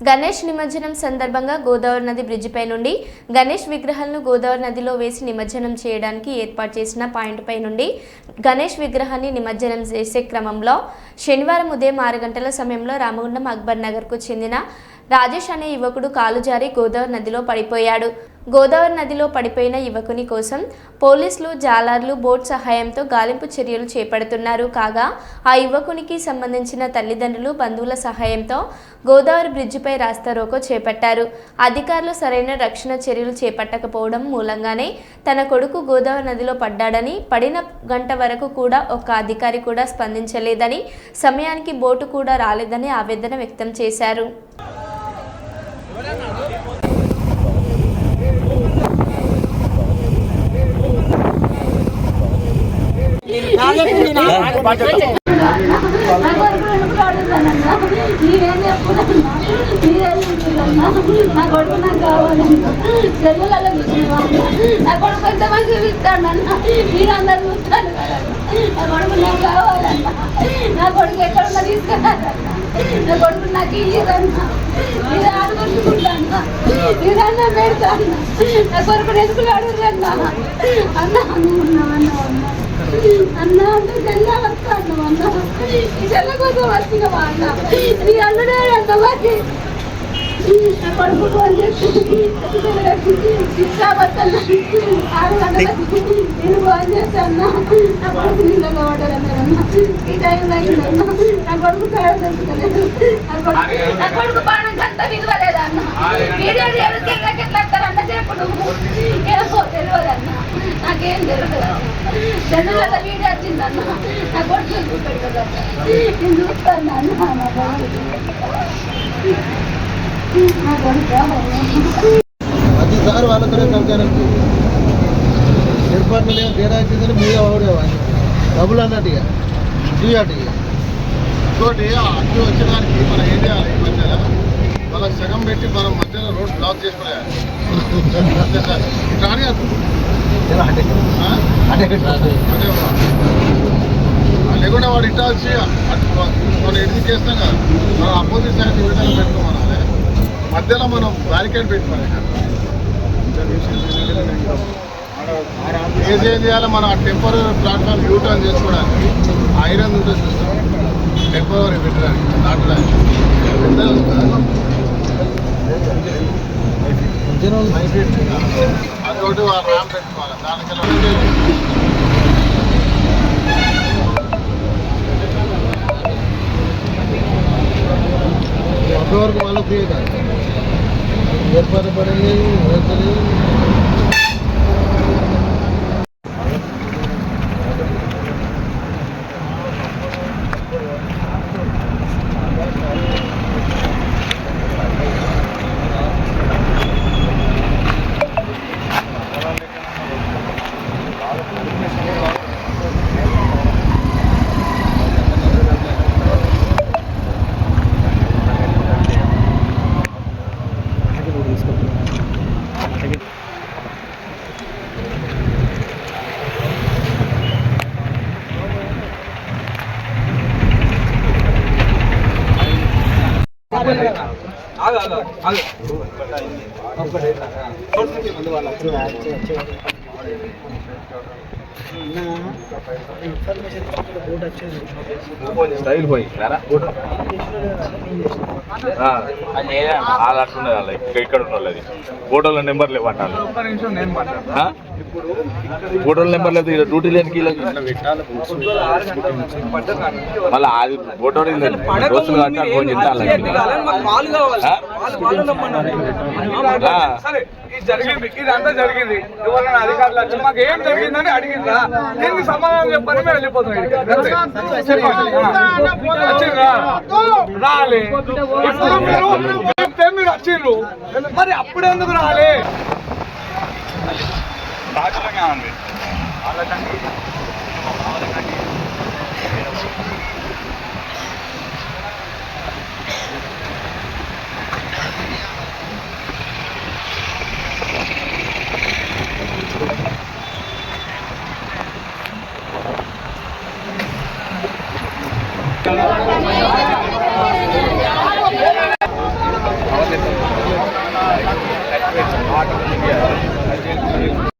గణేష్ నిమజ్జనం సందర్భంగా గోదావరి నది బ్రిడ్జిపై నుండి గణేష్ విగ్రహాలను గోదావరి నదిలో వేసి నిమజ్జనం చేయడానికి ఏర్పాటు చేసిన పాయింట్పై నుండి గణేష్ విగ్రహాన్ని నిమజ్జనం చేసే క్రమంలో శనివారం ఉదయం ఆరు గంటల సమయంలో రామగుండం అక్బర్ నగర్కు చెందిన రాజేష్ అనే యువకుడు కాలు జారి గోదావరి నదిలో పడిపోయాడు. గోదావరి నదిలో పడిపోయిన యువకుని కోసం పోలీసులు జాలర్లు బోట్ సహాయంతో గాలింపు చర్యలు చేపడుతున్నారు. కాగా ఆ యువకునికి సంబంధించిన తల్లిదండ్రులు బంధువుల సహాయంతో గోదావరి బ్రిడ్జిపై రాస్తారోకో చేపట్టారు. అధికారులు సరైన రక్షణ చర్యలు చేపట్టకపోవడం మూలంగానే తన కొడుకు గోదావరి నదిలో పడ్డాడని పడిన గంట వరకు కూడా ఒక్క అధికారి కూడా స్పందించలేదని సమయానికి బోటు కూడా రాలేదని ఆవేదన వ్యక్తం చేశారు. బాధ్యత నా కొడుకు నాకు కావాలన్నా సెల్లులలో చూసినవా నా కొడుకు ఎంతమంది చూపిస్తాడన్న మీరందరూ చూస్తాను నా కొడుకు నాకు కావాలన్నా నా కొడుకు ఎక్కడున్నా తీసుకురాదన్నా నా కొడుకు నాకు ఇయ్యదన్నా మీరు ఆడుకుంటుకుంటాను మీరన్నా పెడతాను నా కొడుకు ఎందుకు అడుగురన్నా అన్న అన్న అన్న అన్న అన్న అంటే తెల్ల వస్తాను అన్న ఈ తెల్ల కోసం వచ్చిన అన్న నీ అల్లుడే అంత మరి నా కొడుకు ఫోన్ చేసి నేను ఫోన్ చేశాను నా కొడుకు నీళ్ళలో పడ్డారన్నారన్న ఈ టైంలో అయిందన్న నా కొడుకు పేడ తెలుసుకోలేదు నా కొడుకు నా కొడుకు బాణం కంత విలువలేదన్న వీడియో చేస్తే ఎట్లా వస్తారన్న చెప్పు నువ్వు ఏమో నాకేం తెలియదు జనరల్ వీడియో వచ్చిందన్న నా కొడుకు చూపెట్టదన్న నేను చూస్తాను అన్న నా కొడుకు నా కొడుకు ప్రతిసారి వాళ్ళతోనే కవితానికి ఏర్పాట్లు లేవు తేడా వచ్చిందని మీద అవడేవాడిని డబ్బులు అన్నట్టు ఇక. చూయటు ఇక. ఇంకోటి అడ్డు వచ్చేదానికి మనం ఏం చేయాలి ఈ మధ్యలో వాళ్ళకి సగం పెట్టి మనం మధ్యలో రోడ్ బ్లాక్ చేసుకోవాలి లేకుండా వాడు ఇట్టాల్సి అటు మనం ఎడికి చేస్తాం కదా మనం అపోజిట్ సైడ్ ఈ విధంగా పెట్టుకోమనాలి మధ్యలో మనం బ్యారికేడ్ పెట్టుకోవాలి ఏది ఏం చేయాలి మనం ఆ టెంపరీ ప్లాట్ఫామ్ యూ టర్న్ చేసుకోవడానికి ఐరన్ ఉంటుంది చూస్తాం టెంపరీ పెట్టడానికి దాంట్లో అదొకటి ర్యామ్ పెట్టుకోవాలి. దానికి అప్పటి వరకు వాళ్ళు ఫ్రీ ఏర్పాటు పడలేదు లేదు స్టైల్ పోయి వాళ్ళు అట్లున్నది వాళ్ళ ఇక్కడ ఉన్న వాళ్ళది ఫోటోల నెంబర్ లేవు అంటారు ఫోటోల నెంబర్ లేదు ఇక్కడ డ్యూటీ లేని మళ్ళీ అది ఫోటో దోస్తులు కట్టాలి ఫోన్? ఆ. సరే ఇది జరిగింది జరిగింది. అధికారులు వచ్చి జరిగిందని అడిగిందా దీనికి సమాధానం చెప్పని మేము మీరు వచ్చిండ్రు. మరి అప్పుడు ఎందుకు రాలే? రాజకీయం అండి వాళ్ళకంటే আমাদের